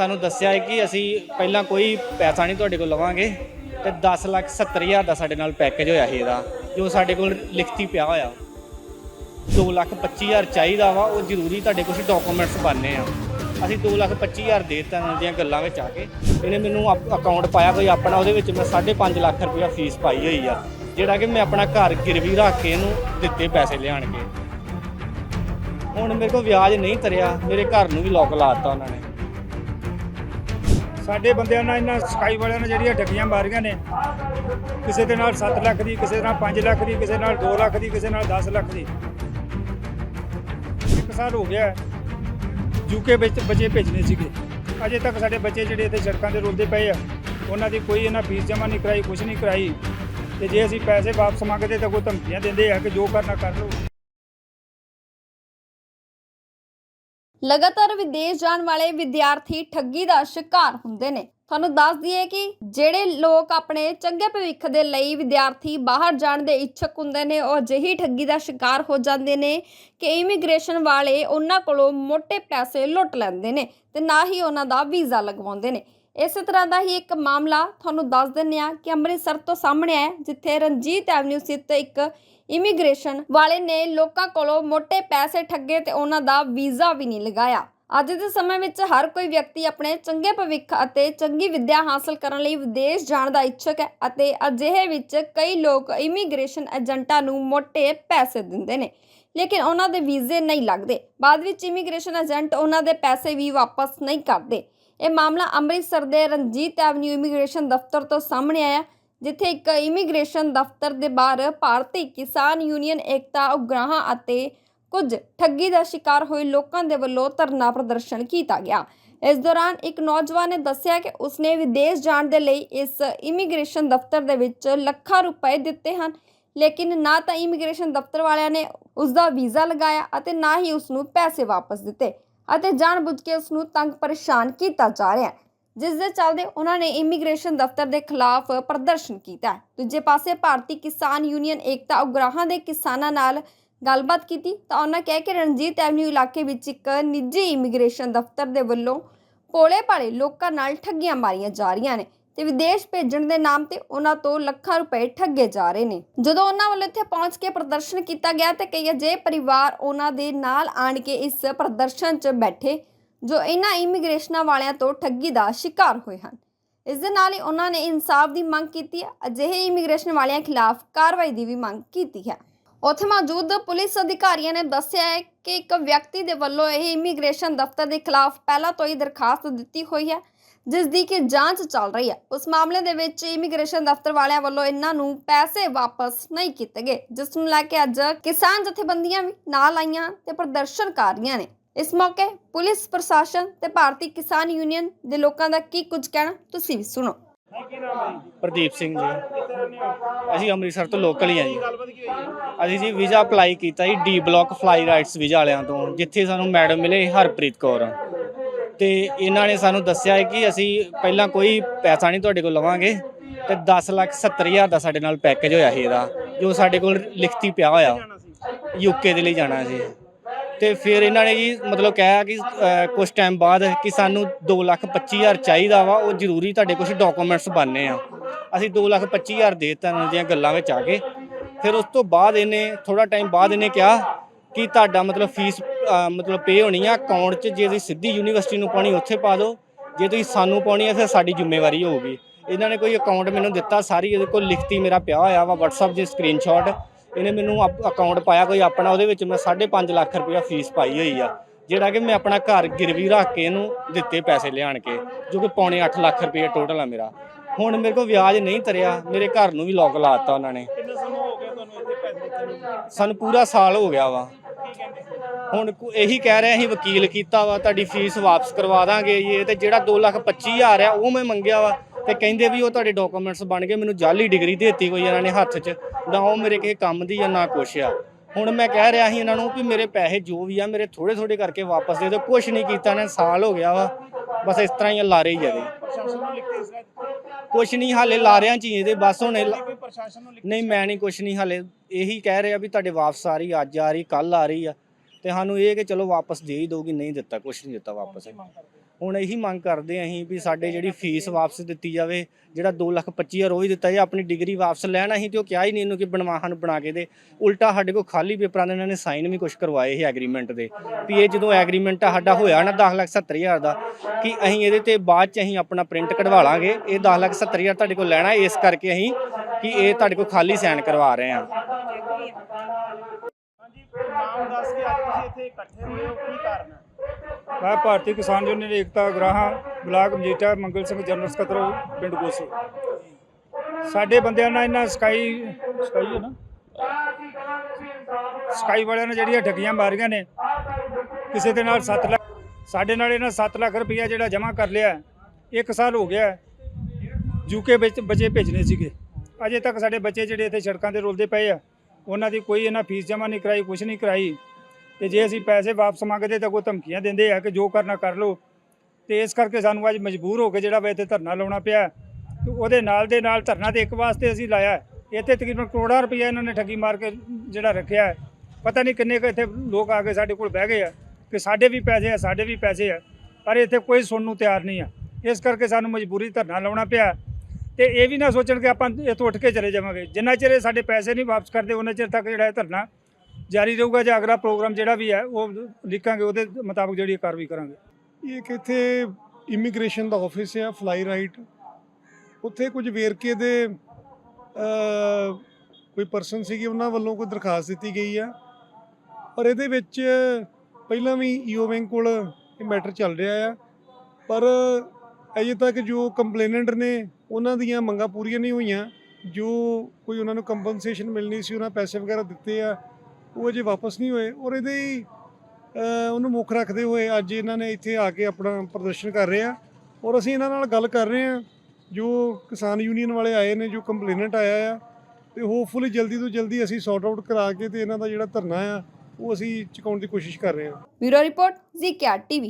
ਸਾਨੂੰ ਦੱਸਿਆ ਹੈ ਕਿ ਅਸੀਂ ਪਹਿਲਾਂ ਕੋਈ ਪੈਸਾ ਨਹੀਂ ਤੁਹਾਡੇ ਕੋਲ ਲਵਾਂਗੇ ਤੇ 10 ਲੱਖ 70 ਹਜ਼ਾਰ ਦਾ ਸਾਡੇ ਨਾਲ ਪੈਕੇਜ ਹੋਇਆ ਸੀ ਇਹਦਾ, ਜੋ ਸਾਡੇ ਕੋਲ ਲਿਖਤੀ ਪਿਆ ਹੋਇਆ। 2 ਲੱਖ 25 ਹਜ਼ਾਰ ਚਾਹੀਦਾ ਵਾ, ਉਹ ਜ਼ਰੂਰੀ ਤੁਹਾਡੇ ਕੁਝ ਡਾਕੂਮੈਂਟਸ ਬਣਨੇ ਆ ਅਸੀਂ 2 ਲੱਖ 25 ਹਜ਼ਾਰ ਦੇ ਦਿੱਤਾ ਇਹਨਾਂ ਦੀਆਂ ਗੱਲਾਂ ਵਿੱਚ ਆ ਕੇ। ਇਹਨੇ ਮੈਨੂੰ ਅਕਾਊਂਟ ਪਾਇਆ ਕੋਈ ਆਪਣਾ, ਉਹਦੇ ਵਿੱਚ ਮੈਂ 5.5 ਲੱਖ ਰੁਪਇਆ ਫੀਸ ਪਾਈ ਹੋਈ ਆ, ਜਿਹੜਾ ਕਿ ਮੈਂ ਆਪਣਾ ਘਰ ਗਿਰਵੀ ਰੱਖ ਕੇ ਇਹਨੂੰ ਦਿੱਤੇ ਪੈਸੇ ਲਿਆਣ ਕੇ। ਹੁਣ ਮੇਰੇ ਕੋਲ ਵਿਆਜ ਨਹੀਂ ਤਰਿਆ, ਮੇਰੇ ਘਰ ਨੂੰ ਵੀ ਲੋਕ ਲਾਤਾ ਉਹਨਾਂ ਨੇ। ਸਾਡੇ ਬੰਦਿਆਂ ਨਾਲ ਇਹਨਾਂ ਸਕਾਈ ਵਾਲਿਆਂ ਨੇ ਜਿਹੜੀਆਂ ਠੱਗੀਆਂ ਮਾਰੀਆਂ ਨੇ, ਕਿਸੇ ਦੇ ਨਾਲ 7 ਲੱਖ ਦੀ, ਕਿਸੇ ਨਾਲ 5 ਲੱਖ ਦੀ, ਕਿਸੇ ਨਾਲ 2 ਲੱਖ ਦੀ, ਕਿਸੇ ਨਾਲ 10 ਲੱਖ ਦੀ। ਇੱਕ ਸਾਲ ਹੋ ਗਿਆ ਯੂਕੇ ਵਿੱਚ ਬੱਚੇ ਭੇਜਣੇ ਸੀਗੇ। ਅਜੇ ਤੱਕ ਸਾਡੇ ਬੱਚੇ ਜਿਹੜੇ ਇੱਥੇ ਸੜਕਾਂ ਤੇ ਰੁਲਦੇ ਪਏ ਆ, ਉਹਨਾਂ ਦੀ ਕੋਈ ਇਹਨਾਂ ਫੀਸ ਜਮ੍ਹਾਂ ਨਹੀਂ ਕਰਾਈ ਕੁਝ ਨਹੀਂ ਕਰਾਈ। ਤੇ ਜੇ ਅਸੀਂ ਪੈਸੇ ਵਾਪਸ ਮੰਗਦੇ ਤਾਂ ਕੋਈ ਧਮਕੀਆਂ ਦਿੰਦੇ ਆ ਕਿ ਜੋ ਕਰਨਾ ਕਰ ਲਓ। ਲਗਾਤਾਰ ਵਿਦੇਸ਼ ਜਾਣ ਵਾਲੇ ਵਿਦਿਆਰਥੀ ਠੱਗੀ ਦਾ ਸ਼ਿਕਾਰ ਹੁੰਦੇ ਨੇ। ਤੁਹਾਨੂੰ ਦੱਸ ਦਈਏ ਕਿ ਜਿਹੜੇ ਲੋਕ ਆਪਣੇ ਚੰਗੇ ਭਵਿੱਖ ਦੇ ਲਈ ਵਿਦਿਆਰਥੀ ਬਾਹਰ ਜਾਣ ਦੇ ਇੱਛਕ ਹੁੰਦੇ ਨੇ, ਉਹ ਅਜਿਹੀ ਠੱਗੀ ਦਾ ਸ਼ਿਕਾਰ ਹੋ ਜਾਂਦੇ ਨੇ ਕਿ ਇਮੀਗ੍ਰੇਸ਼ਨ ਵਾਲੇ ਉਹਨਾਂ ਕੋਲੋਂ ਮੋٹے ਪੈਸੇ ਲੁੱਟ ਲੈਂਦੇ ਨੇ ਤੇ ਨਾ ਹੀ ਉਹਨਾਂ ਦਾ ਵੀਜ਼ਾ ਲਗਵਾਉਂਦੇ ਨੇ। ਇਸੇ ਤਰ੍ਹਾਂ ਦਾ ਹੀ ਇੱਕ ਮਾਮਲਾ ਤੁਹਾਨੂੰ ਦੱਸ ਦਿੰਨੇ ਆ ਕਿ ਅੰਮ੍ਰਿਤਸਰ ਤੋਂ ਸਾਹਮਣੇ ਆਇਆ ਜਿੱਥੇ ਰਣਜੀਤ ਐਵਨਿਊ ਸਥਿਤ ਇੱਕ ਇਮੀਗ੍ਰੇਸ਼ਨ ਵਾਲੇ ਨੇ ਲੋਕਾਂ ਕੋਲੋਂ ਮੋٹے ਪੈਸੇ ਠੱਗੇ ਤੇ ਉਹਨਾਂ ਦਾ ਵੀਜ਼ਾ ਵੀ ਨਹੀਂ ਲਗਾਇਆ। ਅੱਜ ਦੇ ਸਮੇਂ ਵਿੱਚ ਹਰ ਕੋਈ ਵਿਅਕਤੀ ਆਪਣੇ ਚੰਗੇ ਭਵਿੱਖ ਅਤੇ ਚੰਗੀ ਵਿੱਦਿਆ ਹਾਸਲ ਕਰਨ ਲਈ ਵਿਦੇਸ਼ ਜਾਣ ਦਾ ਇੱਛਕ ਹੈ ਅਤੇ ਅਜਿਹੇ ਵਿੱਚ ਕਈ ਲੋਕ ਇਮੀਗ੍ਰੇਸ਼ਨ ਏਜੰਟਾਂ ਨੂੰ ਮੋٹے ਪੈਸੇ ਦਿੰਦੇ ਨੇ, ਲੇਕਿਨ ਉਹਨਾਂ ਦੇ ਵੀਜ਼ੇ ਨਹੀਂ ਲੱਗਦੇ। ਬਾਅਦ ਵਿੱਚ ਇਮੀਗ੍ਰੇਸ਼ਨ ਏਜੰਟ ਉਹਨਾਂ ਦੇ ਪੈਸੇ ਵੀ ਵਾਪਸ ਨਹੀਂ ਕਰਦੇ। ਇਹ ਮਾਮਲਾ ਅੰਮ੍ਰਿਤਸਰ ਦੇ ਰਣਜੀਤ ਐਵਨਿਊ ਇਮੀਗ੍ਰੇਸ਼ਨ ਦਫ਼ਤਰ ਤੋਂ ਸਾਹਮਣੇ ਆਇਆ, ਜਿੱਥੇ ਇੱਕ ਇਮੀਗ੍ਰੇਸ਼ਨ ਦਫ਼ਤਰ ਦੇ ਬਾਹਰ ਭਾਰਤੀ ਕਿਸਾਨ ਯੂਨੀਅਨ, ਏਕਤਾ, ਉਗਰਾਹਾਂ ਅਤੇ ਕੁਝ ਠੱਗੀ ਦਾ ਸ਼ਿਕਾਰ ਹੋਏ ਲੋਕਾਂ ਦੇ ਵੱਲੋਂ ਧਰਨਾ ਪ੍ਰਦਰਸ਼ਨ ਕੀਤਾ ਗਿਆ। ਇਸ ਦੌਰਾਨ ਇੱਕ ਨੌਜਵਾਨ ਨੇ ਦੱਸਿਆ ਕਿ ਉਸਨੇ ਵਿਦੇਸ਼ ਜਾਣ ਦੇ ਲਈ ਇਸ ਇਮੀਗ੍ਰੇਸ਼ਨ ਦਫ਼ਤਰ ਦੇ ਵਿੱਚ ਲੱਖਾਂ ਰੁਪਏ ਦਿੱਤੇ ਹਨ, ਲੇਕਿਨ ਨਾ ਤਾਂ ਇਮੀਗ੍ਰੇਸ਼ਨ ਦਫ਼ਤਰ ਵਾਲਿਆਂ ਨੇ ਉਸ ਦਾ ਵੀਜ਼ਾ ਲਗਾਇਆ ਅਤੇ ਨਾ ਹੀ ਉਸ ਨੂੰ ਪੈਸੇ ਵਾਪਸ ਦਿੱਤੇ। ਅਤੇ ਜਾਣਬੁੱਝ ਕੇ ਉਸ ਨੂੰ ਤੰਗ ਪਰੇਸ਼ਾਨ ਕੀਤਾ ਜਾ ਰਿਹਾ ਹੈ ਜਿਸ ਦੇ ਚੱਲਦੇ ਉਹਨਾਂ ਨੇ ਇਮੀਗ੍ਰੇਸ਼ਨ ਦਫ਼ਤਰ ਦੇ ਖਿਲਾਫ ਪ੍ਰਦਰਸ਼ਨ ਕੀਤਾ ਦੂਜੇ ਪਾਸੇ ਭਾਰਤੀ ਕਿਸਾਨ ਯੂਨੀਅਨ ਏਕਤਾ ਉਗਰਾਹਾਂ ਦੇ ਕਿਸਾਨਾਂ ਨਾਲ ਗੱਲਬਾਤ ਕੀਤੀ ਤਾਂ ਉਹਨਾਂ ਕਹਿ ਕਿ ਰਣਜੀਤ ਐਵਨਿਊ ਇਲਾਕੇ ਵਿੱਚ ਇੱਕ ਨਿੱਜੀ ਇਮੀਗ੍ਰੇਸ਼ਨ ਦਫ਼ਤਰ ਦੇ ਵੱਲੋਂ ਭੋਲੇ ਭਾਲੇ ਲੋਕਾਂ ਨਾਲ ਠੱਗੀਆਂ ਮਾਰੀਆਂ ਜਾ ਰਹੀਆਂ ਨੇ ਤੇ ਵਿਦੇਸ਼ ਭੇਜਣ ਦੇ ਨਾਮ ਤੇ ਉਹਨਾਂ ਤੋਂ ਲੱਖਾਂ ਰੁਪਏ ਠੱਗੇ ਜਾ ਰਹੇ ਨੇ। ਜਦੋਂ ਉਹਨਾਂ ਵੱਲੋਂ ਇੱਥੇ ਪਹੁੰਚ ਕੇ ਪ੍ਰਦਰਸ਼ਨ ਕੀਤਾ ਗਿਆ ਤੇ ਕਈ ਅਜਿਹੇ ਪਰਿਵਾਰ ਉਹਨਾਂ ਦੇ ਨਾਲ ਆਣ ਕੇ ਇਸ ਪ੍ਰਦਰਸ਼ਨ 'ਚ ਬੈਠੇ, ਜੋ ਇਹਨਾਂ ਇਮੀਗ੍ਰੇਸ਼ਨਾਂ ਵਾਲਿਆਂ ਤੋਂ ਠੱਗੀ ਦਾ ਸ਼ਿਕਾਰ ਹੋਏ ਹਨ। ਇਸ ਦੇ ਨਾਲ ਹੀ ਉਹਨਾਂ ਨੇ ਇਨਸਾਫ ਦੀ ਮੰਗ ਕੀਤੀ ਹੈ, ਅਜਿਹੇ ਇਮੀਗ੍ਰੇਸ਼ਨ ਵਾਲਿਆਂ ਖਿਲਾਫ ਕਾਰਵਾਈ ਦੀ ਵੀ ਮੰਗ ਕੀਤੀ ਹੈ। ਉੱਥੇ ਮੌਜੂਦ ਪੁਲਿਸ ਅਧਿਕਾਰੀਆਂ ਨੇ ਦੱਸਿਆ ਹੈ ਕਿ ਇੱਕ ਵਿਅਕਤੀ ਦੇ ਵੱਲੋਂ ਇਹ ਇਮੀਗ੍ਰੇਸ਼ਨ ਦਫ਼ਤਰ ਦੇ ਖਿਲਾਫ ਪਹਿਲਾਂ ਤੋਂ ਹੀ ਦਰਖਾਸਤ ਦਿੱਤੀ ਹੋਈ ਹੈ ਜਿਸ ਦੀ ਕਿ ਜਾਂਚ ਚੱਲ ਰਹੀ ਹੈ। ਉਸ ਮਾਮਲੇ ਦੇ ਵਿੱਚ ਇਮੀਗ੍ਰੇਸ਼ਨ ਦਫ਼ਤਰ ਵਾਲਿਆਂ ਵੱਲੋਂ ਇਹਨਾਂ ਨੂੰ ਪੈਸੇ ਵਾਪਸ ਨਹੀਂ ਕੀਤੇ ਗਏ, ਜਿਸ ਨੂੰ ਲੈ ਕੇ ਅੱਜ ਕਿਸਾਨ ਜਥੇਬੰਦੀਆਂ ਵੀ ਨਾਲ ਆਈਆਂ ਤੇ ਪ੍ਰਦਰਸ਼ਨ ਕਰ ਰਹੀਆਂ ਨੇ। ਇਸ ਮੌਕੇ ਪੁਲਿਸ ਪ੍ਰਸ਼ਾਸਨ ਤੇ ਭਾਰਤੀ ਕਿਸਾਨ ਯੂਨੀਅਨ ਦੇ ਲੋਕਾਂ ਦਾ ਕੀ ਕੁਝ ਕਹਿਣਾ, ਤੁਸੀਂ ਵੀ ਸੁਣੋ। ਪ੍ਰਦੀਪ ਸਿੰਘ ਜੀ। ਅਸੀਂ ਅੰਮ੍ਰਿਤਸਰ ਤੋਂ ਲੋਕਲ ਹੀ ਆ ਜੀ। ਅਸੀਂ ਜੀ ਵੀਜ਼ਾ ਅਪਲਾਈ ਕੀਤਾ G D block fly rights visa ਵਾਲਿਆਂ ਤੋਂ, ਜਿੱਥੇ ਸਾਨੂੰ ਮੈਡਮ ਮਿਲੇ ਹਰਪ੍ਰੀਤ ਕੌਰ। ਤੇ ਇਹਨਾਂ ਨੇ ਸਾਨੂੰ ਦੱਸਿਆ ਹੈ ਕਿ ਅਸੀਂ ਪਹਿਲਾਂ ਕੋਈ ਪੈਸਾ ਨਹੀਂ ਤੁਹਾਡੇ ਕੋਲ ਲਵਾਂਗੇ ਤੇ 10 ਲੱਖ 70 ਹਜ਼ਾਰ ਦਾ ਸਾਡੇ ਨਾਲ ਪੈਕੇਜ ਹੋਇਆ ਸੀ ਇਹਦਾ, ਜੋ ਸਾਡੇ ਕੋਲ ਲਿਖਤੀ ਪਿਆ ਹੋਇਆ ਯੂਕੇ ਦੇ ਲਈ ਜਾਣਾ ਸੀ। ਤੇ ਫਿਰ ਇਹਨਾਂ ਨੇ ਜੀ ਮਤਲਬ ਕਿਹਾ ਕਿ ਕੁਝ ਟਾਈਮ ਬਾਅਦ ਕਿ ਸਾਨੂੰ 2 ਲੱਖ 25 ਹਜ਼ਾਰ ਚਾਹੀਦਾ ਵਾ, ਉਹ ਜ਼ਰੂਰੀ ਤੁਹਾਡੇ ਕੁਝ ਡਾਕੂਮੈਂਟਸ ਬਣਨੇ ਆ। ਅਸੀਂ 2 ਲੱਖ 25 ਹਜ਼ਾਰ ਦੇ ਦਿੱਤਾ ਇਹਨਾਂ ਦੀਆਂ ਗੱਲਾਂ ਵਿੱਚ ਆ ਕੇ। ਫਿਰ ਉਸ ਤੋਂ ਬਾਅਦ ਇਹਨੇ ਥੋੜਾ ਟਾਈਮ ਬਾਅਦ ਇਹਨੇ ਕਿਹਾ ਕਿ ਤੁਹਾਡਾ ਮਤਲਬ ਫੀਸ ਮਤਲਬ ਪੇ ਹੋਣੀ ਆ ਅਕਾਊਂਟ 'ਚ ਜੇ ਤੁਸੀਂ ਸਿੱਧੀ ਯੂਨੀਵਰਸਿਟੀ ਨੂੰ ਪਾਉਣੀ ਉੱਥੇ ਪਾ ਦਿਓ। ਜੇ ਤੁਸੀਂ ਸਾਨੂੰ ਪਾਉਣੀ ਆ ਫਿਰ ਸਾਡੀ ਜ਼ਿੰਮੇਵਾਰੀ ਹੋਊਗੀ। ਇਹਨਾਂ ਨੇ ਕੋਈ ਅਕਾਊਂਟ ਮੈਨੂੰ ਦਿੱਤਾ ਸਾਰੀ ਇਹਦੇ ਕੋਲ ਲਿਖਤੀ ਮੇਰਾ ਪਿਆ ਹੋਇਆ ਵਾ WhatsApp ਦੇ ਸਕਰੀਨਸ਼ਾਟ ਇਹਨੇ ਮੈਨੂੰ ਅਕਾਊਂਟ ਪਾਇਆ ਕੋਈ ਆਪਣਾ ਉਹਦੇ ਵਿੱਚ ਮੈਂ 5.5 ਲੱਖ ਰੁਪਇਆ ਫੀਸ ਪਾਈ ਹੋਈ ਆ। ਜਿਹੜਾ ਕਿ ਮੈਂ ਆਪਣਾ ਘਰ ਗਿਰਵੀ ਰੱਖ ਕੇ ਇਹਨੂੰ ਦਿੱਤੇ ਪੈਸੇ ਲਿਆਣ ਕੇ ਜੋ ਕਿ ਪੌਣੇ 8 ਲੱਖ ਰੁਪਏ ਟੋਟਲ ਆ ਮੇਰਾ। ਹੁਣ ਮੇਰੇ ਕੋਲ ਵਿਆਜ ਨਹੀਂ ਤਰਿਆ ਮੇਰੇ ਘਰ ਨੂੰ ਵੀ ਲੋਕ ਲਾਤਾ ਉਹਨਾਂ ਨੇ। ਕਿੰਨਾ ਸਮਾਂ ਹੋ ਗਿਆ ਤੁਹਾਨੂੰ ਇੱਥੇ ਪੈਸੇ ਸਾਨੂੰ ਪੂਰਾ ਸਾਲ ਹੋ ਗਿਆ ਵਾ। ਹੁਣ ਕੋ- ਇਹੀ ਕਹਿ ਰਹੇ ਅਸੀਂ ਵਕੀਲ ਕੀਤਾ ਵਾ ਤੁਹਾਡੀ ਫੀਸ ਵਾਪਸ ਕਰਵਾ ਦਾਂਗੇ ਇਹ ਤੇ ਜਿਹੜਾ 2 ਲੱਖ 25 ਹਜ਼ਾਰ ਆ ਉਹ ਮੈਂ ਮੰਗਿਆ ਵਾ। ਤੇ ਕਹਿੰਦੇ ਵੀ ਉਹ ਤੁਹਾਡੇ ਡਾਕੂਮੈਂਟਸ ਬਣ ਗਏ ਮੈਨੂੰ ਜਾਲੀ ਡਿਗਰੀ ਦੇਤੀ ਕੋਈ ਇਹਨਾਂ ਨੇ ਹੱਥ 'ਚ ਨਾ ਉਹ ਮੇਰੇ ਕਿਸੇ ਕੰਮ ਦੀ ਆ ਨਾ ਕੁਛ ਆ। ਹੁਣ ਮੈਂ ਕਹਿ ਰਿਹਾ ਸੀ ਇਹਨਾਂ ਨੂੰ ਵੀ ਮੇਰੇ ਪੈਸੇ ਜੋ ਵੀ ਆ ਮੇਰੇ ਥੋੜੇ ਥੋੜੇ ਕਰਕੇ ਵਾਪਸ ਦੇ ਦਿਓ ਕੁਛ ਨਹੀਂ ਕੀਤਾ ਇਹਨਾਂ ਨੇ ਸਾਲ ਹੋ ਗਿਆ ਵਾ। ਬਸ ਇਸ ਤਰ੍ਹਾਂ ਹੀ ਲਾਰੇ ਹੀ ਆ ਇਹਦੇ। ਪ੍ਰਸ਼ਾਸਨ ਨੂੰ ਲਿਖਤੇ ਇਸ ਤਰ੍ਹਾਂ ਕੁਛ ਨਹੀਂ ਹਾਲੇ ਲਾਰਿਆਂ ਚ ਹੀ ਇਹਦੇ ਬਸ ਹੁਣ ਇਹ- ਕੋਈ ਪ੍ਰਸ਼ਾਸਨ ਨੂੰ ਲਿਖ ਨਹੀਂ ਮੈਂ ਨਹੀਂ ਕੁਛ ਨਹੀਂ ਹਾਲੇ ਇਹੀ ਕਹਿ ਰਿਹਾ ਵੀ ਤੁਹਾਡੇ ਵਾਪਸ ਆ ਰਹੀ ਅੱਜ ਆ ਰਹੀ ਕੱਲ ਆ ਰਹੀ ਆ। ਤੇ ਸਾਨੂੰ ਇਹ ਕਿ ਚਲੋ ਵਾਪਸ ਦੇ ਹੀ ਦੋਗੀ ਨਹੀਂ ਦਿੱਤਾ ਕੁਛ ਨਹੀਂ ਦਿੱਤਾ ਵਾਪਸ। ਹੁਣ ਇਹੀ ਮੰਗ ਕਰਦੇ ਹਾਂ ਅਸੀਂ ਵੀ ਸਾਡੇ ਜਿਹੜੀ ਫੀਸ ਵਾਪਸ ਦਿੱਤੀ ਜਾਵੇ ਜਿਹੜਾ 2 ਲੱਖ 25 ਹਜ਼ਾਰ ਉਹ ਹੀ ਦਿੱਤਾ ਜਾਏ ਆਪਣੀ ਡਿਗਰੀ ਵਾਪਸ ਲੈਣ ਅਸੀਂ ਤੇ ਉਹ ਕਿਹਾ ਹੀ ਨਹੀਂ ਇਹਨੂੰ ਕਿ ਬਣਵਾ ਸਾਨੂੰ ਬਣਾ ਕੇ ਦੇ। ਉਲਟਾ ਸਾਡੇ ਕੋਲ ਖਾਲੀ ਪੇਪਰਾਂ ਦੇ ਇਹਨਾਂ ਨੇ ਸਾਈਨ ਵੀ ਕੁਝ ਕਰਵਾਏ ਸੀ ਐਗਰੀਮੈਂਟ ਦੇ ਵੀ ਇਹ ਜਦੋਂ ਐਗਰੀਮੈਂਟ ਸਾਡਾ ਹੋਇਆ ਨਾ 10 ਲੱਖ 70 ਹਜ਼ਾਰ ਦਾ ਕਿ ਅਸੀਂ ਇਹਦੇ ਤੇ ਬਾਅਦ ਚ ਅਸੀਂ ਆਪਣਾ ਪ੍ਰਿੰਟ ਕਢਵਾ ਲਾਂਗੇ ਇਹ 10 ਲੱਖ 70 ਹਜ਼ਾਰ ਤੁਹਾਡੇ ਕੋਲ ਲੈਣਾ ਇਸ ਕਰਕੇ ਅਸੀਂ ਕਿ ਇਹ ਤੁਹਾਡੇ ਕੋਲ ਖਾਲੀ ਸਾਈਨ ਕਰਵਾ ਰਹੇ ਨਾਮ ਦੱਸ ਕੇ ਅੱਜ ਤੁਸੀਂ ਇੱਥੇ ਇਕੱਠੇ ਹੋਏ ਹੋ, ਕੀ ਕਾਰਨ ਹੈ? ਮੈਂ Bharti Kisan union Ekta Ugrahan, block Majitha, Mangal Singh general ਸਕੱਤਰ, ਪਿੰਡ ਗੋਸੋ। ਸਾਡੇ ਬੰਦਿਆਂ ਨਾਲ ਇਹਨਾਂ ਸਕਾਈ ਸਕਾਈ ਹੈ ਨਾ? ਸਕਾਈ ਵਾਲਿਆਂ ਨੇ ਜਿਹੜੀਆਂ ਠੱਗੀਆਂ ਮਾਰੀਆਂ ਨੇ, ਕਿਸੇ ਦੇ ਨਾਲ 7 ਲੱਖ, ਸਾਡੇ ਨਾਲ ਇਹਨਾਂ 7 ਲੱਖ ਰੁਪਈਆ ਜਿਹੜਾ ਜਮ੍ਹਾਂ ਕਰ ਲਿਆ, ਇੱਕ ਸਾਲ ਹੋ ਗਿਆ ਯੂਕੇ ਵਿੱਚ ਬੱਚੇ ਭੇਜਣੇ ਸੀਗੇ। ਅਜੇ ਤੱਕ ਸਾਡੇ ਬੱਚੇ ਜਿਹੜੇ ਇੱਥੇ ਸੜਕਾਂ ਤੇ ਰੁਲਦੇ ਪਏ ਆ। ਉਹਨਾਂ ਦੀ ਕੋਈ ਇਹਨਾਂ ਫੀਸ ਜਮ੍ਹਾਂ ਨਹੀਂ ਕਰਾਈ ਕੁਝ ਨਹੀਂ ਕਰਾਈ। ਤੇ ਜੇ ਅਸੀਂ ਪੈਸੇ ਵਾਪਸ ਮੰਗਦੇ ਤਾਂ ਕੋਈ ਧਮਕੀਆਂ ਦਿੰਦੇ ਆ ਕਿ ਜੋ ਕਰਨਾ ਕਰ ਲਓ। ਤੇ ਇਸ ਕਰਕੇ ਸਾਨੂੰ ਅੱਜ ਮਜਬੂਰ ਹੋ ਕੇ ਜਿਹੜਾ ਵਾ ਇੱਥੇ ਧਰਨਾ ਲਾਉਣਾ ਪਿਆ। ਤੇ ਉਹਦੇ ਨਾਲ ਦੇ ਨਾਲ ਧਰਨਾ ਤੇ ਇੱਕ ਵਾਸਤੇ ਅਸੀਂ ਲਾਇਆ। ਇੱਥੇ ਤਕਰੀਬਨ ਕਰੋੜਾਂ ਰੁਪਈਆ ਇਹਨਾਂ ਨੇ ਠੱਗੀ ਮਾਰ ਕੇ ਜਿਹੜਾ ਰੱਖਿਆ ਪਤਾ ਨਹੀਂ ਕਿੰਨੇ ਕੁ ਇੱਥੇ ਲੋਕ ਆ ਕੇ ਸਾਡੇ ਕੋਲ ਬਹਿ ਗਏ ਆ ਕਿ ਸਾਡੇ ਵੀ ਪੈਸੇ ਆ, ਸਾਡੇ ਵੀ ਪੈਸੇ ਆ। ਪਰ ਇੱਥੇ ਕੋਈ ਸੁਣਨ ਨੂੰ ਤਿਆਰ ਨਹੀਂ ਆ। ਇਸ ਕਰਕੇ ਸਾਨੂੰ ਮਜਬੂਰੀ ਧਰਨਾ ਲਾਉਣਾ ਪਿਆ। ਤੇ ਇਹ ਵੀ ਨਾ ਸੋਚਣ ਕਿ ਆਪਾਂ ਇੱਥੋਂ ਉੱਠ ਕੇ ਚਲੇ ਜਾਵਾਂਗੇ। ਜਿੰਨਾ ਚਿਰ ਇਹ ਸਾਡੇ ਪੈਸੇ ਨਹੀਂ ਵਾਪਸ ਕਰਦੇ ਉਹਨਾਂ ਚਿਰ ਤੱਕ ਜਿਹੜਾ ਇਹ ਧਰਨਾ ਜਾਰੀ ਰਹੂਗਾ ਜਾਂ ਅਗਲਾ ਪ੍ਰੋਗਰਾਮ ਜਿਹੜਾ ਵੀ ਹੈ, ਉਹ ਲਿਖਾਂਗੇ, ਉਹਦੇ ਮੁਤਾਬਕ ਜਿਹੜੀ ਕਾਰਵਾਈ ਕਰਾਂਗੇ। ਇਹ ਇੱਕ ਇੱਥੇ ਇਮੀਗ੍ਰੇਸ਼ਨ ਦਾ ਆਫਿਸ ਹੈ ਫਲਾਈ ਰਾਈਟ ਉੱਥੇ ਕੁਝ ਵੇਰਕੇ ਦੇ ਕੋਈ ਪਰਸਨ ਸੀਗੇ, ਉਹਨਾਂ ਵੱਲੋਂ ਕੋਈ ਦਰਖਾਸਤ ਦਿੱਤੀ ਗਈ ਆ। ਪਰ ਇਹਦੇ ਵਿੱਚ ਪਹਿਲਾਂ ਵੀ ਈਓ ਬੈਂਕ ਕੋਲ ਇਹ ਮੈਟਰ ਚੱਲ ਰਿਹਾ ਆ। ਪਰ ਅਜੇ ਤੱਕ ਜੋ ਕੰਪਲੇਨੈਂਟ ਨੇ, ਉਹਨਾਂ ਦੀਆਂ ਮੰਗਾਂ ਪੂਰੀਆਂ ਨਹੀਂ ਹੋਈਆਂ। ਜੋ ਕੋਈ ਉਹਨਾਂ ਨੂੰ ਕੰਪਨਸੇਸ਼ਨ ਮਿਲਣੀ ਸੀ, ਉਹਨਾਂ ਪੈਸੇ ਵਗੈਰਾ ਦਿੱਤੇ ਆ, ਉਹ ਅਜੇ ਵਾਪਸ ਨਹੀਂ ਹੋਏ। ਔਰ ਇਹਦੇ ਹੀ ਉਹਨੂੰ ਮੁੱਖ ਰੱਖਦੇ ਹੋਏ ਅੱਜ ਇਹਨਾਂ ਨੇ ਇੱਥੇ ਆ ਕੇ ਆਪਣਾ ਪ੍ਰਦਰਸ਼ਨ ਕਰ ਰਹੇ ਆ। ਔਰ ਅਸੀਂ ਇਹਨਾਂ ਨਾਲ ਗੱਲ ਕਰ ਰਹੇ ਆ। ਜੋ ਕਿਸਾਨ ਯੂਨੀਅਨ ਵਾਲੇ ਆਏ ਨੇ, ਜੋ ਕੰਪਲੇਨੈਂਟ ਆਇਆ ਆ, ਤੇ ਹੋਪਫੁਲੀ ਜਲਦੀ ਤੋਂ ਜਲਦੀ ਅਸੀਂ ਸੌਰਟ ਆਊਟ ਕਰਾ ਕੇ ਤੇ ਇਹਨਾਂ ਦਾ ਜਿਹੜਾ ਧਰਨਾ ਆ, ਉਹ ਅਸੀਂ ਚੁਕਾਉਣ ਦੀ ਕੋਸ਼ਿਸ਼ ਕਰ ਰਹੇ ਹਾਂ ਬਿਊਰੋ ਰਿਪੋਰਟ ਜ਼ੀਕਿਆ ਟੀਵੀ।